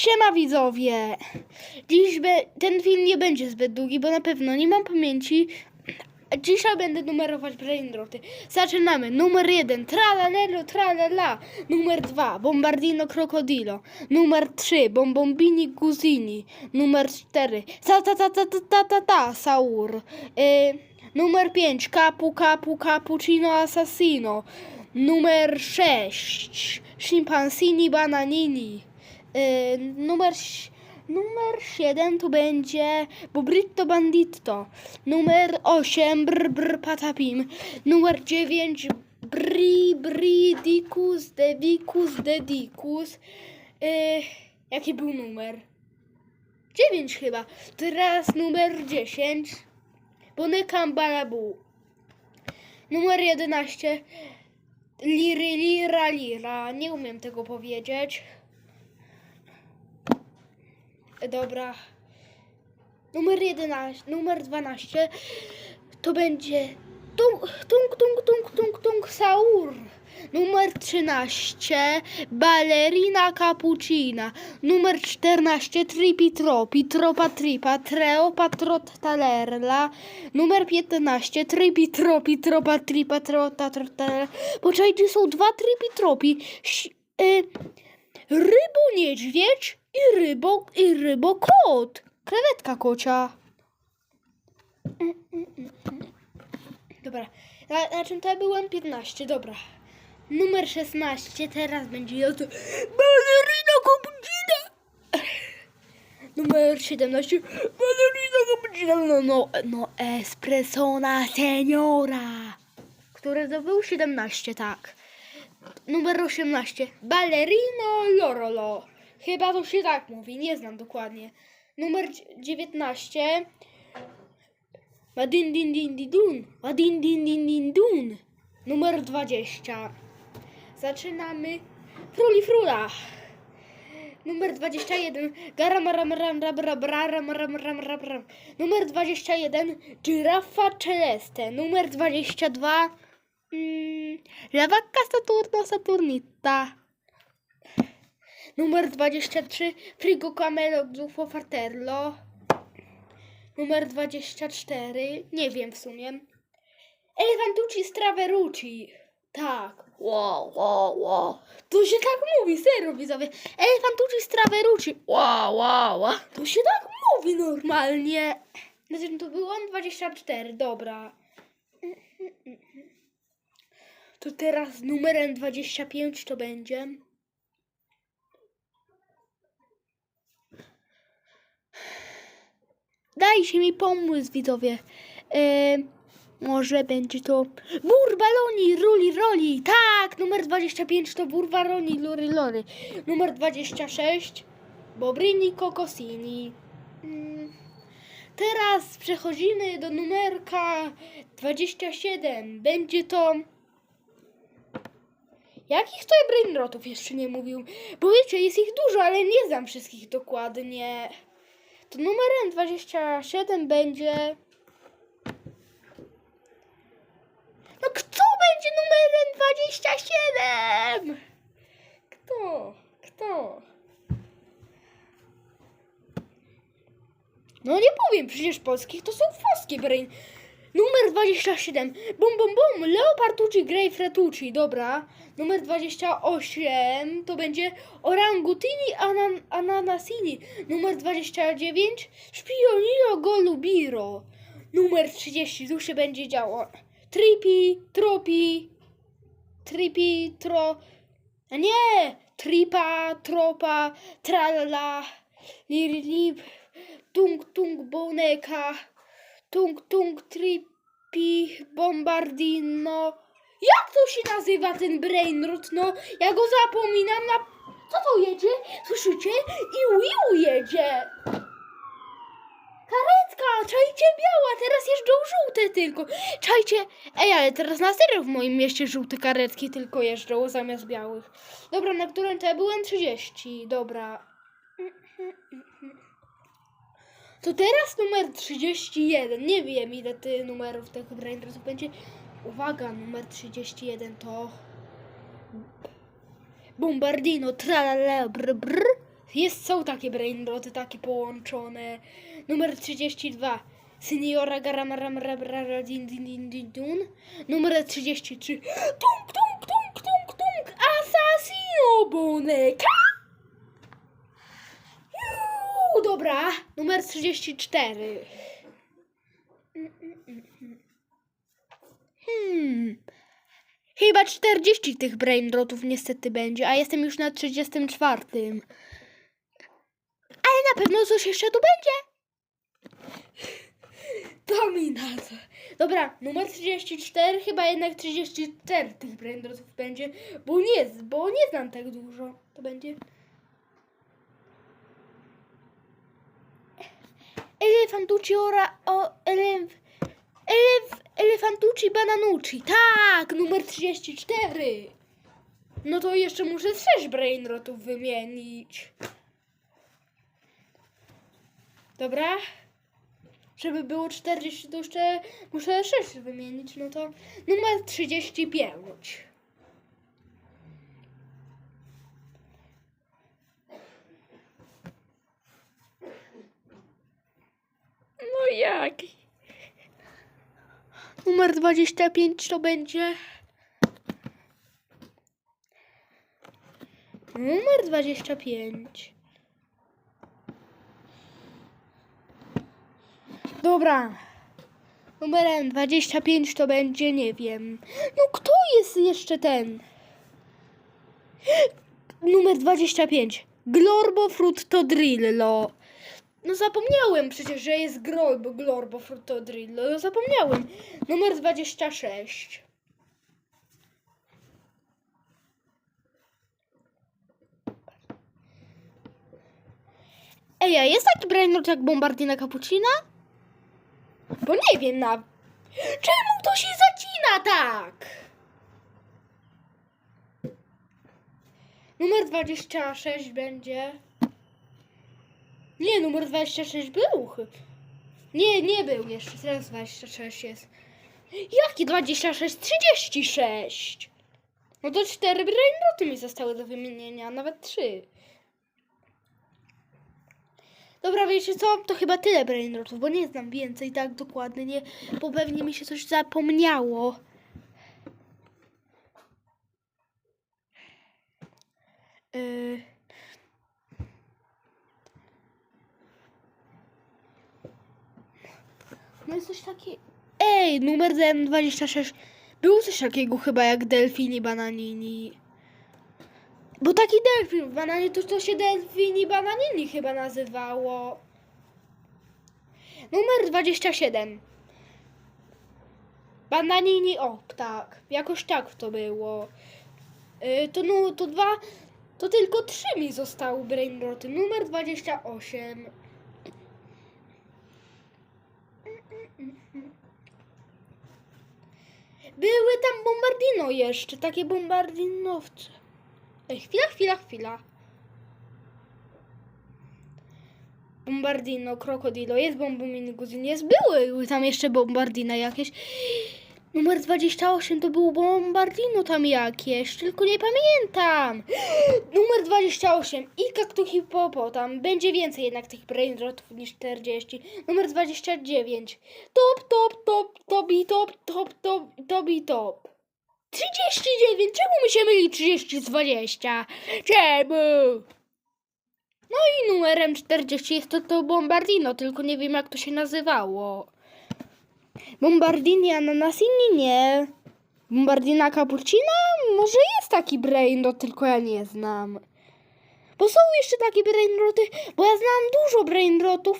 Siema widzowie! Dziś ten film nie będzie zbyt długi, bo na pewno nie mam pamięci. Dzisiaj będę numerować brainroty. Zaczynamy. Numer jeden. Tralalelo, tralala. Numer dwa. Bombardino crocodilo. Numer trzy. Bombombini guzini. Numer cztery. Ta ta ta ta ta ta ta ta. Saur. Y, numer pięć. Capu capu cappuccino assassino. Numer sześć. Schimpansini bananini. Y, numer, numer 7 to będzie Bobritto Banditto. Numer 8 Brr Brr Patapim. Numer 9 Bri Bri Dicus Dedicus Dedicus. Y, jaki był numer? 9 chyba. Teraz numer 10 Bonekam Balabu. Numer 11 Liry Lira Lira. Nie umiem tego powiedzieć. Dobra. Numer 11, numer 12 to będzie tung, tung, tung, tung, tung, tung, saur. Numer 13 ballerina cappuccina. Numer 14 tripi tropi, tropa tripa, treo patrot talerla. Numer 15 tripi tropi, tropa tripa, trota trota. Poczekajcie, są dwa tripi tropi. Ś- y, rybo niedźwiedź i rybo, i rybo kot. Krewetka kocia. Dobra, na, na czym to byłem? 15, dobra. Numer 16, teraz będzie ja to balerina cappuccina. Numer 17, balerina cappuccina, no, no, no, espressona seniora. Który to był? 17, tak. Numer 18. Ballerino Lorolo. Chyba to się tak mówi, nie znam dokładnie. Numer dzie- 19. Wadin din din din dun. Wadin din din din dun. Numer 20. Zaczynamy. Fruli frula. Numer 21. Garam ram ram ram. Numer 21. Girafa celeste. Numer 22. Mm, La vacca Saturno Saturnita. Numer 23 Frigo Camelo Zufo Farterlo. Numer 24 nie wiem w sumie. Elefantucci Straverucci. Tak. Wow, wow, wow. To się tak mówi, serio widzowie. Elefantucci Straverucci. Wow, wow, wow. To się tak mówi normalnie. Znaczy to było 24, dobra. To teraz numerem 25 to będzie. Dajcie mi pomóc, widzowie. E, może będzie to Burbaloni, Ruli Roli. Tak, numer 25 to Burbaloni, Luri Lori. Numer 26 Bobrini Kokosini. Mm. Teraz przechodzimy do numerka 27. Będzie to. Jakich to brainrotów jeszcze nie mówił? Bo wiecie, jest ich dużo, ale nie znam wszystkich dokładnie. To numerem 27 będzie. No kto będzie numerem 27? Kto? Kto? No nie powiem, przecież polskich to są włoskie brain. Numer 27. Bum bum bum. Leoparducci Grey Fretucci. Dobra. Numer 28 to będzie Orangutini anan Ananasini. Numer 29 Spionilo Golubiro. Numer 30 tu się będzie działo. Tripi, tropi, tripi, tro... A nie! Tripa, tropa, tralala, lirlip, tung tung boneka, tung tung tripi, bombardino. Jak to się nazywa ten brainrot? No, ja go zapominam na... Co to jedzie? Słyszycie? I Wiu jedzie! Karetka, czajcie biała, teraz jeżdżą żółte tylko. Czajcie, ej, ale teraz na serio w moim mieście żółte karetki tylko jeżdżą zamiast białych. Dobra, na którym to ja byłem 30, dobra. To teraz numer 31, nie wiem ile ty numerów tych brainrotów będzie. Uwaga, numer 31 to... Bombardino, tralala, brr, brr, Jest, są takie brainroty, takie połączone. Numer 32. Seniora Garamaramarabra din din din din dun. Numer 33. Tung tung tung tung tung. Assassino Boneka. Dobra. Numer 34. Hmm. Chyba 40 tych brainrotów niestety będzie, a jestem już na 34. Ale na pewno coś jeszcze tu będzie. Dominator. Dobra, numer 34, chyba jednak 34 tych brainrotów będzie, bo nie, bo nie znam tak dużo. To będzie. Elefantucci ora o elef, elef, elefantucci bananucci. Tak, numer 34. No to jeszcze muszę 6 brainrotów wymienić. Dobra. Żeby było 40, to jeszcze muszę 6 wymienić. No to numer 35. No jak? Numer 25 to będzie. Numer 25. Dobra. Numerem 25 to będzie, nie wiem. No kto jest jeszcze ten? Numer 25. Glorbo Frutto Drillo. No zapomniałem przecież, że jest Glorbo, Glorbo Frutto Drillo. No zapomniałem. Numer 26. Ej, a jest taki brainrot jak Bombardina Cappuccina? Bo nie wiem na... Czemu to się zacina tak? Numer 26 będzie... Nie, numer 26 był. Nie, nie był jeszcze. Teraz 26 jest. Jaki 26? 36! No to cztery brainroty mi zostały do wymienienia, nawet trzy. Dobra, wiecie co? To chyba tyle brainrotów, bo nie znam więcej tak dokładnie, nie, bo pewnie mi się coś zapomniało. Yy. No jest coś takie... Ej, numer 26. Było coś takiego chyba jak Delfini Bananini. Bo taki delfin w bananie, to to się delfini bananini chyba nazywało. Numer 27. Bananini, o tak, jakoś tak to było. Yy, to no, to dwa, to tylko trzy mi zostały brainroty. Numer 28. Były tam bombardino jeszcze, takie bombardinowce. Ej, chwila, chwila, chwila. Bombardino, krokodilo, jest bombomini guzin, jest, były tam jeszcze bombardino jakieś. Numer 28 to był bombardino tam jakieś, tylko nie pamiętam. Numer 28 i kaktu hipopotam. Będzie więcej jednak tych brainrotów niż 40. Numer 29. Top, top, top, tobi, top, top, top, tobi, top. 39! Czemu mi się myli 30 z 20? Czemu? No i numerem 40 jest to, to Bombardino, tylko nie wiem jak to się nazywało. Bombardini Ananasini nie. Bombardina Cappuccina? Może jest taki brainrot, tylko ja nie znam. Bo są jeszcze takie brainroty, bo ja znam dużo brainrotów,